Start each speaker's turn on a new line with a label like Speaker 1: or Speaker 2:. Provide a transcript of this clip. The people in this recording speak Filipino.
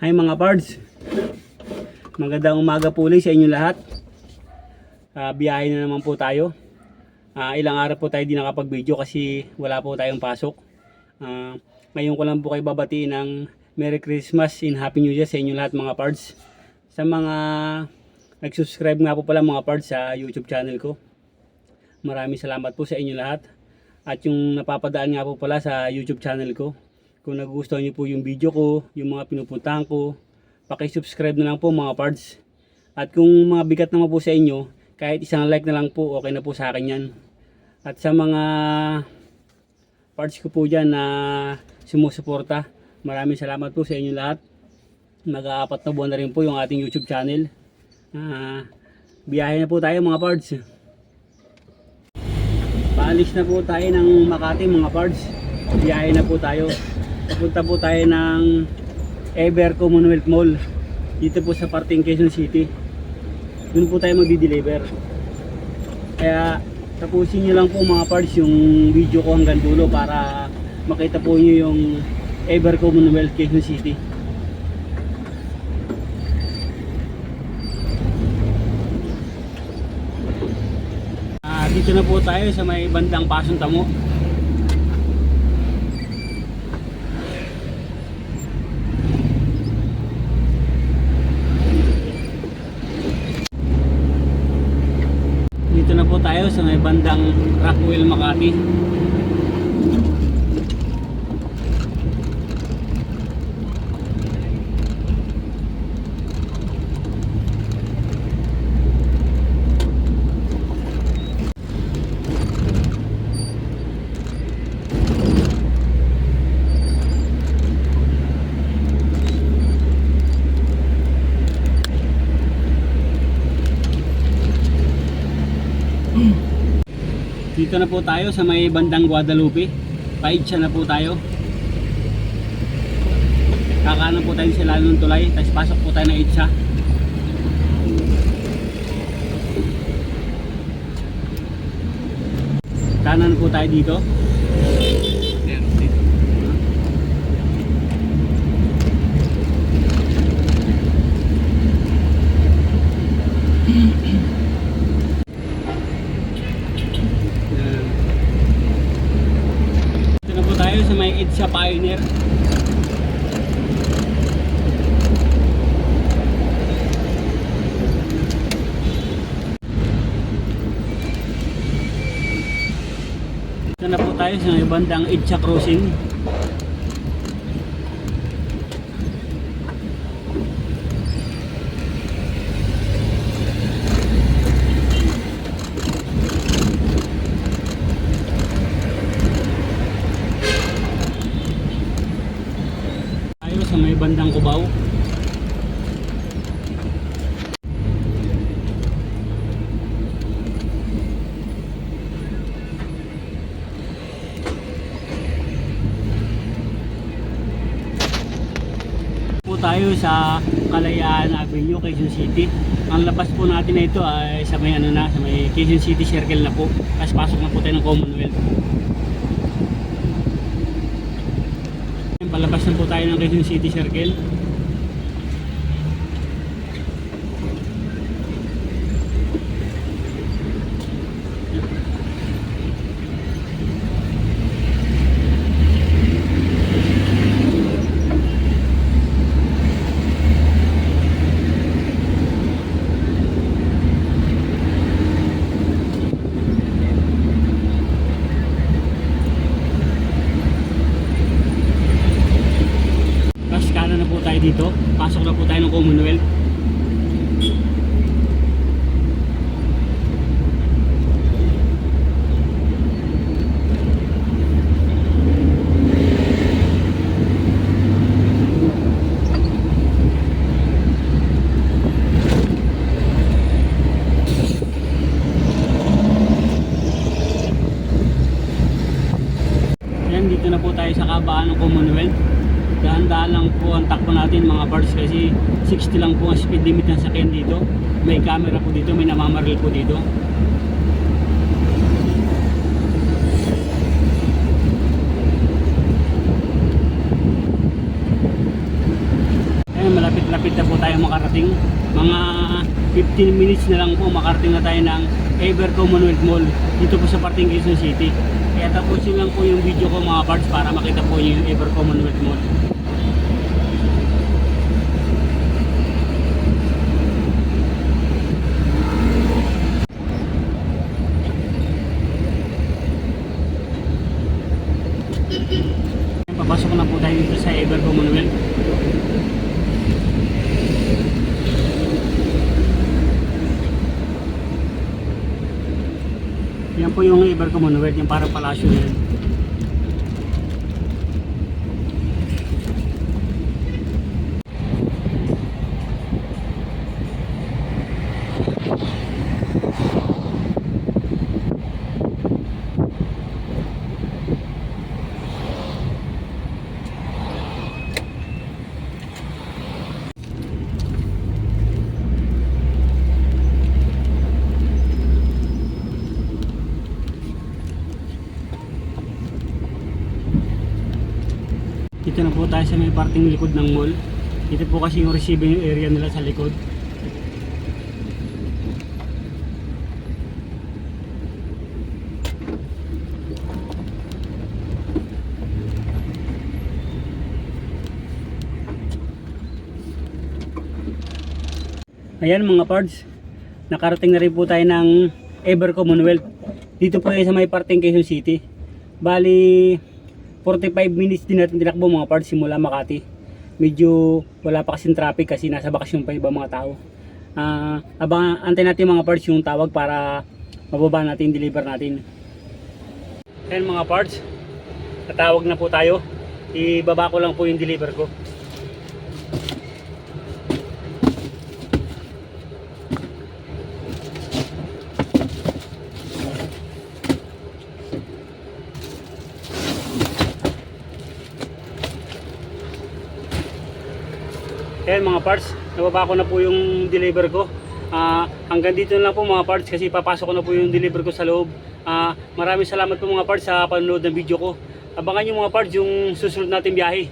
Speaker 1: Hi mga pards. Magandang umaga po ulit sa inyo lahat. Ah, biyahe na naman po tayo. Ah, ilang araw po tayo di nakapag-video kasi wala po tayong pasok. Ah, ngayon ko lang po kayo babatiin ng Merry Christmas and Happy New Year sa inyo lahat mga pards. Sa mga nag-subscribe nga po pala mga pards sa YouTube channel ko. Maraming salamat po sa inyo lahat. At yung napapadaan nga po pala sa YouTube channel ko. Kung nagustuhan niyo po yung video ko, yung mga pinupuntahan ko, paki-subscribe na lang po mga pards. At kung mga bigat naman po sa inyo, kahit isang like na lang po, okay na po sa akin yan. At sa mga parts ko po dyan na sumusuporta, maraming salamat po sa inyo lahat. Mag-aapat na buwan na rin po yung ating YouTube channel. Ah, biyahe na po tayo mga pards. Paalis na po tayo ng Makati mga pards. Biyahe na po tayo. Papunta po tayo ng Ever Commonwealth Mall. Dito po sa parting Quezon City. Doon po tayo magdi-deliver. Kaya tapusin nyo lang po mga pards yung video ko hanggang dulo para makita po nyo yung Ever Commonwealth Quezon City. Ah, dito na po tayo sa may bandang Pasong Tamo. Dito na po tayo sa may bandang Rockwell, Makati. Dito na po tayo sa may bandang Guadalupe. Paidsa na po tayo. Kakanan po tayo sa lalo ng tulay, tapos pasok po tayo ng Itza. Kanan po tayo dito. Yan. Dito na po tayo sa may Pioneer. Dito na po tayo sa may bandang Itza Crossing. May bandang Cubao. po tayo sa Kalayaan Avenue, Quezon City. Ang labas po natin na ito ay sa may ano na, sa may Quezon City Circle na po. Tapos pasok na po tayo ng Commonwealth. Palabas na po tayo ng Quezon City Circle. Tapos kanan na po tayo dito. Pasok na po tayo ng Commonwealth. Yan, dito na po tayo sa kabaan ng Commonwealth. Dahan-dahan lang po ang takbo natin mga birds kasi 60 lang po ang speed limit ng sakyan dito. May camera po dito, may namamaril po dito. Na po tayo makarating. Mga 15 minutes na lang po makarating na tayo ng Ever Commonwealth Mall dito po sa parting Quezon City. Kaya tapusin lang po yung video ko mga parts para makita po yung Ever Commonwealth Mall. Papasok na po tayo dito sa Ever Commonwealth. Yan po yung Ever Commonwealth, yung parang palasyo na. Dito na po tayo sa may parting likod ng mall. Dito po kasi yung receiving area nila sa likod. Ayan mga parts, nakarating na rin po tayo ng Ever Commonwealth. Dito po yan sa may parting Quezon City. Bali, 45 minutes din natin tinakbo mga parts simula Makati. Medyo wala pa kasing traffic kasi nasa bakasyon pa ibang mga tao. Ah, abang antay natin mga parts yung tawag para mababa natin, deliver natin. Ayan mga parts, natawag na po tayo. Ibaba ko lang po yung deliver ko. Ayan mga parts, nababa ko na po yung deliver ko. Ah, hanggang dito na lang po mga parts kasi papasok ko na po yung deliver ko sa loob. Ah, maraming salamat po mga parts sa panonood ng video ko. Abangan nyo mga parts yung susunod natin biyahe.